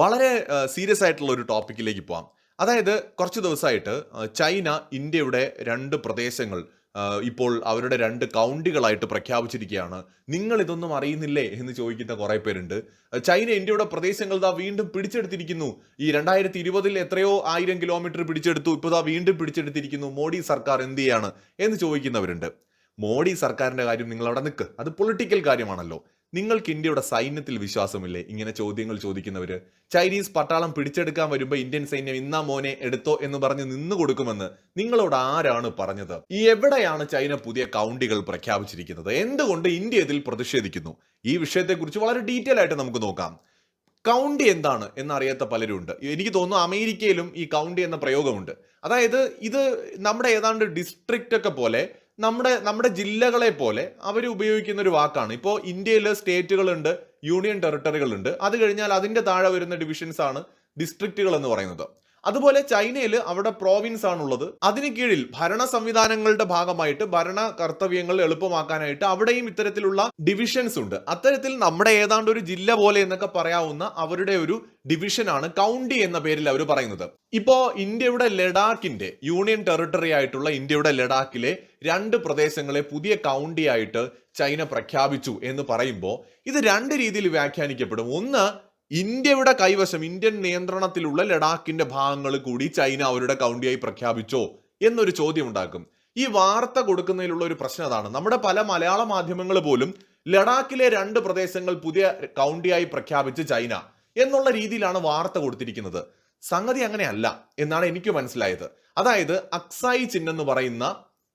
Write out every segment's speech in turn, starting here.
വളരെ സീരിയസ് ആയിട്ടുള്ള ഒരു ടോപ്പിക്കിലേക്ക് പോവാം. അതായത് കുറച്ച് ദിവസമായിട്ട് ചൈന ഇന്ത്യയുടെ രണ്ട് പ്രദേശങ്ങൾ ഇപ്പോൾ അവരുടെ രണ്ട് കൗണ്ടികളായിട്ട് പ്രഖ്യാപിച്ചിരിക്കുകയാണ്. നിങ്ങൾ ഇതൊന്നും അറിയുന്നില്ലേ എന്ന് ചോദിക്കുന്ന കുറെ പേരുണ്ട്. ചൈന ഇന്ത്യയുടെ പ്രദേശങ്ങൾ ദാ വീണ്ടും പിടിച്ചെടുത്തിരിക്കുന്നു. ഈ രണ്ടായിരത്തി ഇരുപതിൽ എത്രയോ ആയിരം കിലോമീറ്റർ പിടിച്ചെടുത്തു. ഇപ്പോൾ ദാ വീണ്ടും പിടിച്ചെടുത്തിരിക്കുന്നു. മോഡി സർക്കാർ എന്ത് ചെയ്യാണ് എന്ന് ചോദിക്കുന്നവരുണ്ട്. മോഡി സർക്കാരിന്റെ കാര്യം നിങ്ങൾ അവിടെ നിൽക്ക്. അത് പൊളിറ്റിക്കൽ കാര്യമാണല്ലോ. നിങ്ങൾക്ക് ഇന്ത്യയുടെ സൈന്യത്തിൽ വിശ്വാസമില്ലേ? ഇങ്ങനെ ചോദ്യങ്ങൾ ചോദിക്കുന്നവർ ചൈനീസ് പട്ടാളം പിടിച്ചെടുക്കാൻ വരുമ്പോൾ ഇന്ത്യൻ സൈന്യം ഇന്നാ മോനെ എടുത്തോ എന്ന് പറഞ്ഞ് നിന്നു കൊടുക്കുമെന്ന് നിങ്ങളോട് ആരാണ് പറഞ്ഞത്? ഈ എവിടെയാണ് ചൈന പുതിയ കൗണ്ടികൾ പ്രഖ്യാപിച്ചിരിക്കുന്നത്? എന്തുകൊണ്ട് ഇന്ത്യ ഇതിൽ പ്രതിഷേധിക്കുന്നു? ഈ വിഷയത്തെക്കുറിച്ച് വളരെ ഡീറ്റെയിൽ ആയിട്ട് നമുക്ക് നോക്കാം. കൗണ്ടി എന്താണ് എന്നറിയാത്ത പലരും ഉണ്ട് എനിക്ക് തോന്നുന്നു അമേരിക്കയിലും ഈ കൗണ്ടി എന്ന പ്രയോഗമുണ്ട്. അതായത് ഇത് നമ്മുടെ ഏതാണ്ട് ഡിസ്ട്രിക്റ്റ് ഒക്കെ പോലെ നമ്മുടെ നമ്മുടെ ജില്ലകളെ പോലെ അവർ ഉപയോഗിക്കുന്ന ഒരു വാക്കാണ്. ഇപ്പോൾ ഇന്ത്യയിൽ സ്റ്റേറ്റുകളുണ്ട് യൂണിയൻ ടെറിട്ടറികളുണ്ട്. അത് കഴിഞ്ഞാൽ അതിന്റെ താഴെ വരുന്ന ഡിവിഷൻസ് ആണ് ഡിസ്ട്രിക്റ്റുകൾ എന്ന് പറയുന്നത്. അതുപോലെ ചൈനയിൽ അവിടെ പ്രോവിൻസ് ആണുള്ളത്. അതിന് കീഴിൽ ഭരണ സംവിധാനങ്ങളുടെ ഭാഗമായിട്ട് ഭരണ കർത്തവ്യങ്ങൾ എളുപ്പമാക്കാനായിട്ട് അവിടെയും ഇത്തരത്തിലുള്ള ഡിവിഷൻസ് ഉണ്ട്. അത്തരത്തിൽ നമ്മുടെ ഏതാണ്ട് ഒരു ജില്ല പോലെ എന്നൊക്കെ പറയാവുന്ന അവരുടെ ഒരു ഡിവിഷനാണ് കൗണ്ടി എന്ന പേരിൽ അവർ പറയുന്നത്. ഇപ്പോ ഇന്ത്യയുടെ ലഡാക്കിന്റെ യൂണിയൻ ടെറിട്ടറി ആയിട്ടുള്ള ഇന്ത്യയുടെ ലഡാക്കിലെ രണ്ട് പ്രദേശങ്ങളെ പുതിയ കൗണ്ടി ആയിട്ട് ചൈന പ്രഖ്യാപിച്ചു എന്ന് പറയുമ്പോൾ ഇത് രണ്ട് രീതിയിൽ വ്യാഖ്യാനിക്കപ്പെടും. ഒന്ന് ഇന്ത്യയുടെ കൈവശം ഇന്ത്യൻ നിയന്ത്രണത്തിലുള്ള ലഡാക്കിന്റെ ഭാഗങ്ങൾ കൂടി ചൈന അവരുടെ കൗണ്ടിയായി പ്രഖ്യാപിച്ചോ എന്നൊരു ചോദ്യം ഉണ്ടാക്കും ഈ വാർത്ത കൊടുക്കുന്നതിലുള്ള ഒരു പ്രശ്നം അതാണ്. നമ്മുടെ പല മലയാള മാധ്യമങ്ങൾ പോലും ലഡാക്കിലെ രണ്ട് പ്രദേശങ്ങൾ പുതിയ കൗണ്ടിയായി പ്രഖ്യാപിച്ച് ചൈന എന്നുള്ള രീതിയിലാണ് വാർത്ത കൊടുത്തിരിക്കുന്നത്. സംഗതി അങ്ങനെയല്ല എന്നാണ് എനിക്ക് മനസ്സിലായത്. അതായത് അക്സായി ചിഹ്നം എന്ന് പറയുന്ന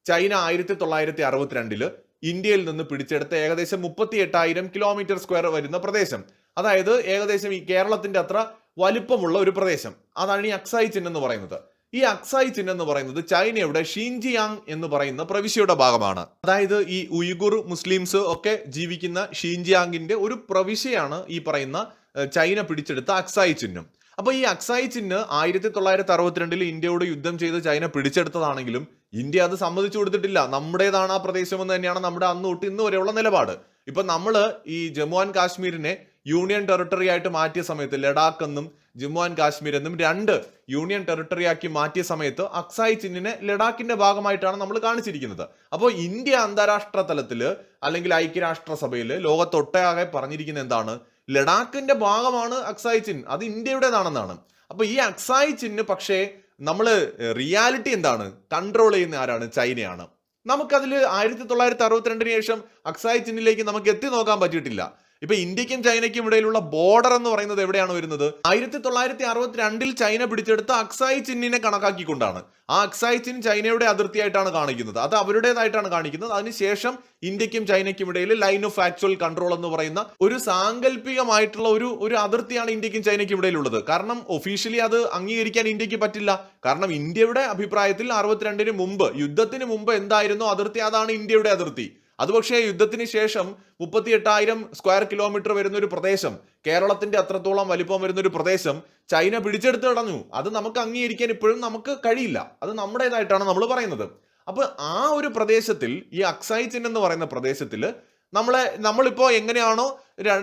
ചൈന ആയിരത്തി തൊള്ളായിരത്തി അറുപത്തിരണ്ടിൽ ഇന്ത്യയിൽ നിന്ന് പിടിച്ചെടുത്ത ഏകദേശം മുപ്പത്തി എട്ടായിരം കിലോമീറ്റർ സ്ക്വയർ വരുന്ന പ്രദേശം. അതായത് ഏകദേശം ഈ കേരളത്തിന്റെ അത്ര വലുപ്പമുള്ള ഒരു പ്രദേശം. അതാണ് ഈ അക്സായി ചിഹ്നം എന്ന് പറയുന്നത്. ഈ അക്സായി ചിഹ്നം എന്ന് പറയുന്നത് ചൈനയുടെ ഷീൻജിയാങ് എന്ന് പറയുന്ന പ്രവിശ്യയുടെ ഭാഗമാണ്. അതായത് ഈ ഉയ്ഗുർ മുസ്ലിംസ് ഒക്കെ ജീവിക്കുന്ന ഷീൻജിയാങ്ങിന്റെ ഒരു പ്രവിശ്യയാണ് ഈ പറയുന്ന ചൈന പിടിച്ചെടുത്ത അക്സായി ചിഹ്നം. അപ്പൊ ഈ അക്സായി ചിഹ്നം ആയിരത്തി തൊള്ളായിരത്തി അറുപത്തിരണ്ടിൽ ഇന്ത്യയോട് യുദ്ധം ചെയ്ത് ചൈന പിടിച്ചെടുത്തതാണെങ്കിലും ഇന്ത്യ അത് സമ്മതിച്ചു കൊടുത്തിട്ടില്ല. നമ്മുടേതാണ് ആ പ്രദേശം എന്ന് തന്നെയാണ് നമ്മുടെ അന്ന് തൊട്ട് ഇന്ന് വരെയുള്ള നിലപാട്. ഇപ്പൊ നമ്മൾ ഈ ജമ്മു ആൻഡ് കാശ്മീരിനെ യൂണിയൻ ടെറിട്ടറി ആയിട്ട് മാറ്റിയ സമയത്ത് ലഡാക്ക് എന്നും ജമ്മു ആൻഡ് കാശ്മീർ എന്നും രണ്ട് യൂണിയൻ ടെറിട്ടറി ആക്കി മാറ്റിയ സമയത്ത് അക്സായി ചിന്നിനെ ലഡാക്കിന്റെ ഭാഗമായിട്ടാണ് നമ്മൾ കാണിച്ചിരിക്കുന്നത്. അപ്പോൾ ഇന്ത്യ അന്താരാഷ്ട്ര തലത്തിൽ അല്ലെങ്കിൽ ഐക്യരാഷ്ട്രസഭയിൽ ലോകത്തൊട്ടയാകെ പറഞ്ഞിരിക്കുന്ന എന്താണ്? ലഡാക്കിന്റെ ഭാഗമാണ് അക്സായി ചിൻ. അത് ഇന്ത്യയുടേതാണെന്നാണ്. അപ്പൊ ഈ അക്സായി ചിന് പക്ഷേ നമ്മൾ റിയാലിറ്റി എന്താണ്? കൺട്രോൾ ചെയ്യുന്ന ആരാണ്? ചൈനയാണ്. നമുക്കതിൽ ആയിരത്തി തൊള്ളായിരത്തി അറുപത്തിരണ്ടിന് ശേഷം അക്സായി ചിന്നിലേക്ക് നമുക്ക് എത്തി നോക്കാൻ പറ്റിയിട്ടില്ല. ഇപ്പൊ ഇന്ത്യക്കും ചൈനയ്ക്കും ഇടയിലുള്ള ബോർഡർ എന്ന് പറയുന്നത് എവിടെയാണ് വരുന്നത്? ആയിരത്തി തൊള്ളായിരത്തി അറുപത്തിരണ്ടിൽ ചൈന പിടിച്ചെടുത്ത അക്സായി ചിന്നിനെ കണക്കാക്കിക്കൊണ്ടാണ്. ആ അക്സായി ചിൻ ചൈനയുടെ അതിർത്തിയായിട്ടാണ് കാണിക്കുന്നത്. അത് അവരുടേതായിട്ടാണ് കാണിക്കുന്നത്. അതിനുശേഷം ഇന്ത്യക്കും ചൈനയ്ക്കും ഇടയിൽ ലൈൻ ഓഫ് ആക്ച്വൽ കൺട്രോൾ എന്ന് പറയുന്ന ഒരു സാങ്കല്പികമായിട്ടുള്ള ഒരു ഒരു അതിർത്തിയാണ് ഇന്ത്യക്കും ചൈനയ്ക്കും ഇടയിലുള്ളത്. കാരണം ഒഫീഷ്യലി അത് അംഗീകരിക്കാൻ ഇന്ത്യയ്ക്ക് പറ്റില്ല. കാരണം ഇന്ത്യയുടെ അഭിപ്രായത്തിൽ അറുപത്തിരണ്ടിന് മുമ്പ് യുദ്ധത്തിന് മുമ്പ് എന്തായിരുന്നു അതിർത്തി അതാണ് ഇന്ത്യയുടെ അതിർത്തി. അത് പക്ഷേ യുദ്ധത്തിന് ശേഷം മുപ്പത്തി എട്ടായിരം സ്ക്വയർ കിലോമീറ്റർ വരുന്ന ഒരു പ്രദേശം കേരളത്തിന്റെ അത്രത്തോളം വലിപ്പം വരുന്ന ഒരു പ്രദേശം ചൈന പിടിച്ചെടുത്ത് കളഞ്ഞു. അത് നമുക്ക് അംഗീകരിക്കാൻ ഇപ്പോഴും നമുക്ക് കഴിയില്ല. അത് നമ്മുടേതായിട്ടാണ് നമ്മൾ പറയുന്നത്. അപ്പൊ ആ ഒരു പ്രദേശത്തിൽ ഈ അക്സൈ ചിൻ എന്ന് പറയുന്ന പ്രദേശത്തിൽ നമ്മളെ നമ്മളിപ്പോൾ എങ്ങനെയാണോ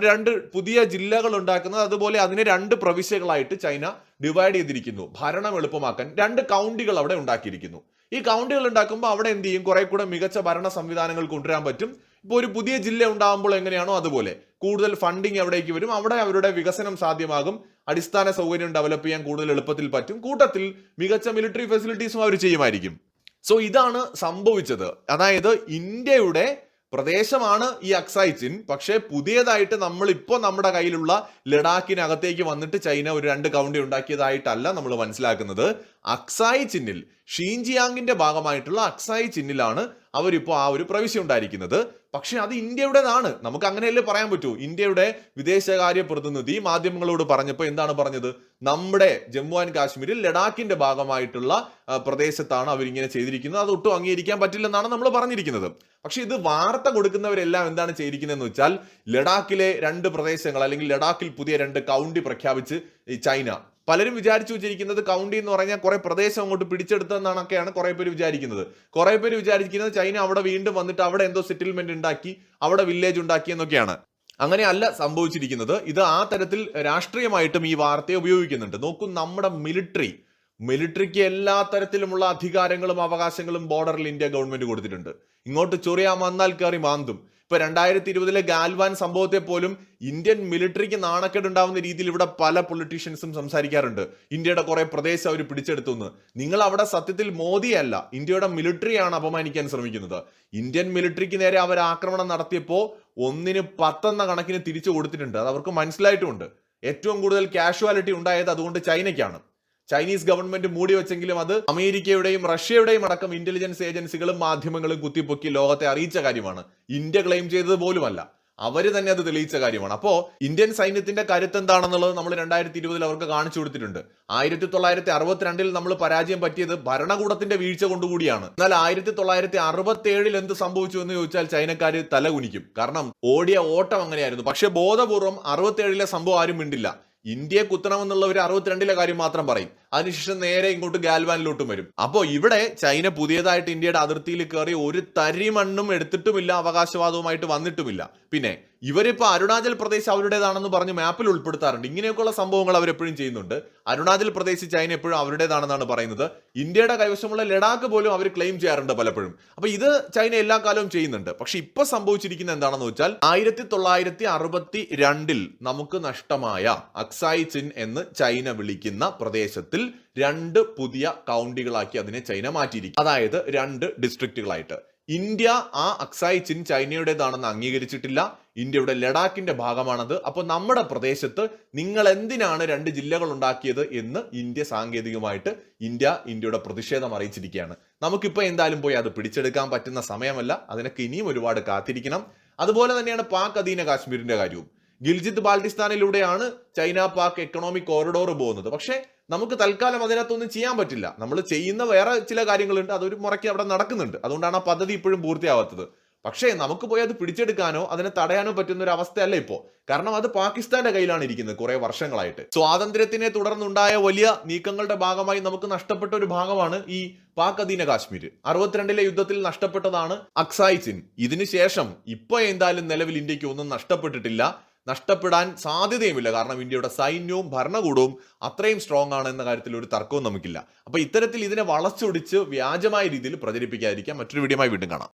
രണ്ട് പുതിയ ജില്ലകൾ ഉണ്ടാക്കുന്നത് അതുപോലെ അതിനെ രണ്ട് പ്രവിശ്യകളായിട്ട് ചൈന ഡിവൈഡ് ചെയ്തിരിക്കുന്നു. ഭരണം എളുപ്പമാക്കാൻ രണ്ട് കൗണ്ടികൾ അവിടെ ഉണ്ടാക്കിയിരിക്കുന്നു. ഈ കൗണ്ടികൾ ഉണ്ടാക്കുമ്പോൾ അവിടെ എന്ത് ചെയ്യും? കുറെ കൂടെ മികച്ച ഭരണ സംവിധാനങ്ങൾ കൊണ്ടുവരാൻ പറ്റും. ഇപ്പോൾ ഒരു പുതിയ ജില്ല ഉണ്ടാകുമ്പോൾ എങ്ങനെയാണോ അതുപോലെ. കൂടുതൽ ഫണ്ടിങ് എവിടേക്ക് വരും? അവിടെ അവരുടെ വികസനം സാധ്യമാകും. അടിസ്ഥാന സൗകര്യം ഡെവലപ്പ് ചെയ്യാൻ കൂടുതൽ എളുപ്പത്തിൽ പറ്റും. കൂട്ടത്തിൽ മികച്ച മിലിറ്ററി ഫെസിലിറ്റീസും അവർ ചെയ്യുമായിരിക്കും. സോ ഇതാണ് സംഭവിച്ചത്. അതായത് ഇന്ത്യയുടെ പ്രദേശമാണ് ഈ അക്സായ് ചിൻ പക്ഷേ പുതിയതായിട്ട് നമ്മൾ ഇപ്പോൾ നമ്മുടെ കയ്യിലുള്ള ലഡാക്കിനകത്തേക്ക് വന്നിട്ട് ചൈന ഒരു രണ്ട് കൗണ്ടി ഉണ്ടാക്കിയതായിട്ടല്ല നമ്മൾ മനസ്സിലാക്കുന്നത്. അക്സായ് ചിന്നിൽ ഷീൻജിയാങ്ങിന്റെ ഭാഗമായിട്ടുള്ള അക്സായ് ചിന്നിലാണ് അവരിപ്പോൾ ആ ഒരു പ്രവിശ്യ ഉണ്ടായിരിക്കുന്നത്. പക്ഷേ അത് ഇന്ത്യയുടേതാണ്. നമുക്ക് അങ്ങനെയല്ലേ പറയാൻ പറ്റൂ. ഇന്ത്യയുടെ വിദേശകാര്യ പ്രതിനിധി മാധ്യമങ്ങളോട് പറഞ്ഞപ്പോൾ എന്താണ് പറഞ്ഞത്? നമ്മുടെ ജമ്മു ആൻഡ് കാശ്മീരിൽ ലഡാക്കിന്റെ ഭാഗമായിട്ടുള്ള പ്രദേശത്താണ് അവരിങ്ങനെ ചെയ്തിരിക്കുന്നത്. അത് ഒട്ടും അംഗീകരിക്കാൻ പറ്റില്ലെന്നാണ് നമ്മൾ പറഞ്ഞിരിക്കുന്നത്. പക്ഷേ ഇത് വാർത്ത കൊടുക്കുന്നവരെല്ലാം എന്താണ് ചെയ്തിരിക്കുന്നതെന്ന് വെച്ചാൽ ലഡാക്കിലെ രണ്ട് പ്രദേശങ്ങൾ അല്ലെങ്കിൽ ലഡാക്കിൽ പുതിയ രണ്ട് കൗണ്ടി പ്രഖ്യാപിച്ച് ചൈന. പലരും വിചാരിച്ചു വെച്ചിരിക്കുന്നത് കൗണ്ടി എന്ന് പറഞ്ഞാൽ കുറെ പ്രദേശം അങ്ങോട്ട് പിടിച്ചെടുത്തെന്നാണൊക്കെയാണ് കുറെ പേര് വിചാരിക്കുന്നത്. കുറെ പേര് വിചാരിക്കുന്നത് ചൈന അവിടെ വീണ്ടും വന്നിട്ട് അവിടെ എന്തോ സെറ്റിൽമെന്റ് ഉണ്ടാക്കി അവിടെ വില്ലേജ് ഉണ്ടാക്കി എന്നൊക്കെയാണ്. അങ്ങനെയല്ല സംഭവിച്ചിരിക്കുന്നത്. ഇത് ആ തരത്തിൽ രാഷ്ട്രീയമായിട്ടും ഈ വാർത്തയെ ഉപയോഗിക്കുന്നുണ്ട്. നോക്കൂ നമ്മുടെ മിലിറ്ററി മിലിറ്ററിക്ക് എല്ലാ തരത്തിലുമുള്ള അധികാരങ്ങളും അവകാശങ്ങളും ബോർഡറിൽ ഇന്ത്യ ഗവൺമെന്റ് കൊടുത്തിട്ടുണ്ട്. ഇങ്ങോട്ട് ചൊറിയാൻ വന്നാൽ കയറി മാന്തും. ഇപ്പൊ രണ്ടായിരത്തി ഇരുപതിലെ ഗാൽവാൻ സംഭവത്തെ പോലും ഇന്ത്യൻ മിലിറ്ററിക്ക് നാണക്കേട് ഉണ്ടാവുന്ന രീതിയിൽ ഇവിടെ പല പൊളിറ്റീഷ്യൻസും സംസാരിക്കാറുണ്ട്. ഇന്ത്യയുടെ കുറെ പ്രദേശം അവർ പിടിച്ചെടുത്തു എന്ന്. നിങ്ങൾ അവിടെ സത്യത്തിൽ മോദിയല്ല ഇന്ത്യയുടെ മിലിറ്ററിയാണ് അപമാനിക്കാൻ ശ്രമിക്കുന്നത്. ഇന്ത്യൻ മിലിറ്ററിക്ക് നേരെ അവർ ആക്രമണം നടത്തിയപ്പോൾ ഒന്നിന് പത്തെന്ന കണക്കിന് തിരിച്ചു കൊടുത്തിട്ടുണ്ട്. അത് അവർക്ക് മനസ്സിലായിട്ടുമുണ്ട്. ഏറ്റവും കൂടുതൽ കാഷ്വാലിറ്റി ഉണ്ടായത് അതുകൊണ്ട് ചൈനയ്ക്കാണ്. ചൈനീസ് ഗവൺമെന്റ് മൂടി വെച്ചെങ്കിലും അത് അമേരിക്കയുടെയും റഷ്യയുടെയും അടക്കം ഇന്റലിജൻസ് ഏജൻസികളും മാധ്യമങ്ങളും കുത്തിപ്പൊക്കി ലോകത്തെ അറിയിച്ച കാര്യമാണ്. ഇന്ത്യ ക്ലെയിം ചെയ്തത് പോലുമല്ല. അവർ തന്നെ അത് തെളിയിച്ച കാര്യമാണ്. അപ്പോ ഇന്ത്യൻ സൈന്യത്തിന്റെ കരുത്ത് എന്താണെന്നുള്ളത് നമ്മൾ രണ്ടായിരത്തി ഇരുപതിൽ അവർക്ക് കാണിച്ചു കൊടുത്തിട്ടുണ്ട്. ആയിരത്തി തൊള്ളായിരത്തി അറുപത്തിരണ്ടിൽ നമ്മൾ പരാജയം പറ്റിയത് ഭരണകൂടത്തിന്റെ വീഴ്ച കൊണ്ടുകൂടിയാണ്. എന്നാൽ ആയിരത്തി തൊള്ളായിരത്തി അറുപത്തി ഏഴിൽ എന്ത് സംഭവിച്ചു എന്ന് ചോദിച്ചാൽ ചൈനക്കാർ തല കുനിക്കും കാരണം ഓടിയ ഓട്ടം അങ്ങനെയായിരുന്നു. പക്ഷെ ബോധപൂർവം അറുപത്തി ഏഴിലെ സംഭവം ആരും മിണ്ടില്ല. ഇന്ത്യയെ കുത്തണമെന്നുള്ളവർ അറുപത്തിരണ്ടിലെ കാര്യം മാത്രം പറയും. അതിനുശേഷം നേരെ ഇങ്ങോട്ട് ഗാൽവാനിലോട്ടും വരും. അപ്പോൾ ഇവിടെ ചൈന പുതിയതായിട്ട് ഇന്ത്യയുടെ അതിർത്തിയിൽ കയറി ഒരു തരി മണ്ണും എടുത്തിട്ടുമില്ല അവകാശവാദവുമായിട്ട് വന്നിട്ടുമില്ല. പിന്നെ ഇവരിപ്പോ അരുണാചൽ പ്രദേശ് അവരുടേതാണെന്ന് പറഞ്ഞ് മാപ്പിൽ ഉൾപ്പെടുത്താറുണ്ട്. ഇങ്ങനെയൊക്കെയുള്ള സംഭവങ്ങൾ അവരെപ്പോഴും ചെയ്യുന്നുണ്ട്. അരുണാചൽ പ്രദേശ് ചൈന എപ്പോഴും അവരുടേതാണെന്നാണ് പറയുന്നത്. ഇന്ത്യയുടെ കൈവശമുള്ള ലഡാക്ക് പോലും അവർ ക്ലെയിം ചെയ്യാറുണ്ട് പലപ്പോഴും. അപ്പൊ ഇത് ചൈന എല്ലാ കാലവും ചെയ്യുന്നുണ്ട്. പക്ഷെ ഇപ്പൊ സംഭവിച്ചിരിക്കുന്ന എന്താണെന്ന് വെച്ചാൽ ആയിരത്തി തൊള്ളായിരത്തി അറുപത്തി രണ്ടിൽ നമുക്ക് നഷ്ടമായ അക്സായി ചിൻ എന്ന് ചൈന വിളിക്കുന്ന പ്രദേശത്തിൽ രണ്ട് പുതിയ കൗണ്ടികളാക്കി അതിനെ ചൈന മാറ്റിയിരിക്കും അതായത് രണ്ട് ഡിസ്ട്രിക്റ്റുകളായിട്ട് ഇന്ത്യ ആ അക്സായി ചിൻ ചൈനയുടേതാണെന്ന് അംഗീകരിച്ചിട്ടില്ല. ഇന്ത്യയുടെ ലഡാക്കിന്റെ ഭാഗമാണത്. അപ്പോൾ നമ്മുടെ പ്രദേശത്ത് നിങ്ങൾ എന്തിനാണ് രണ്ട് ജില്ലകൾ ഉണ്ടാക്കിയത് എന്ന് ഇന്ത്യ സാങ്കേതികമായിട്ട് ഇന്ത്യ ഇന്ത്യയുടെ പ്രതിഷേധം അറിയിച്ചിരിക്കുകയാണ്. നമുക്കിപ്പോൾ എന്തായാലും പോയി അത് പിടിച്ചെടുക്കാൻ പറ്റുന്ന സമയമല്ല. അതിനൊക്കെ ഇനിയും ഒരുപാട് കാത്തിരിക്കണം. അതുപോലെ തന്നെയാണ് പാക് അധീന കാശ്മീരിന്റെ കാര്യവും. ഗിൽജിത്ത് ബാൽട്ടിസ്ഥാനിലൂടെയാണ് ചൈന പാക് എക്കണോമിക് കോറിഡോർ പോകുന്നത്. പക്ഷേ നമുക്ക് തൽക്കാലം അതിനകത്തൊന്നും ചെയ്യാൻ പറ്റില്ല. നമ്മൾ ചെയ്യുന്ന വേറെ ചില കാര്യങ്ങളുണ്ട് അതൊരു മുറയ്ക്ക് അവിടെ നടക്കുന്നുണ്ട്. അതുകൊണ്ടാണ് ആ പദ്ധതി ഇപ്പോഴും പൂർത്തിയാവാത്തത്. പക്ഷേ നമുക്ക് പോയി അത് പിടിച്ചെടുക്കാനോ അതിനെ തടയാനോ പറ്റുന്ന ഒരു അവസ്ഥയല്ല ഇപ്പോൾ കാരണം അത് പാകിസ്ഥാന്റെ കയ്യിലാണ് ഇരിക്കുന്നത് കുറെ വർഷങ്ങളായിട്ട്. സ്വാതന്ത്ര്യത്തിനെ തുടർന്നുണ്ടായ വലിയ നീക്കങ്ങളുടെ ഭാഗമായി നമുക്ക് നഷ്ടപ്പെട്ട ഒരു ഭാഗമാണ് ഈ പാക് അധീന കാശ്മീർ അറുപത്തിരണ്ടിലെ യുദ്ധത്തിൽ നഷ്ടപ്പെട്ടതാണ് അക്സായി ചിൻ. ഇതിനുശേഷം ഇപ്പൊ എന്തായാലും നിലവിൽ ഇന്ത്യയ്ക്ക് ഒന്നും നഷ്ടപ്പെട്ടിട്ടില്ല. നഷ്ടപ്പെടാൻ സാധ്യതയുമില്ല. കാരണം ഇന്ത്യയുടെ സൈന്യവും ഭരണകൂടവും അത്രയും സ്ട്രോങ് ആണ് എന്ന കാര്യത്തിൽ ഒരു തർക്കവും നമുക്കില്ല. അപ്പൊ ഇത്തരത്തിൽ ഇതിനെ വളച്ചൊടിച്ച് വ്യാജമായ രീതിയിൽ പ്രചരിപ്പിക്കാതിരിക്കാം മറ്റൊരു വീഡിയോമായി വീണ്ടും കാണാം.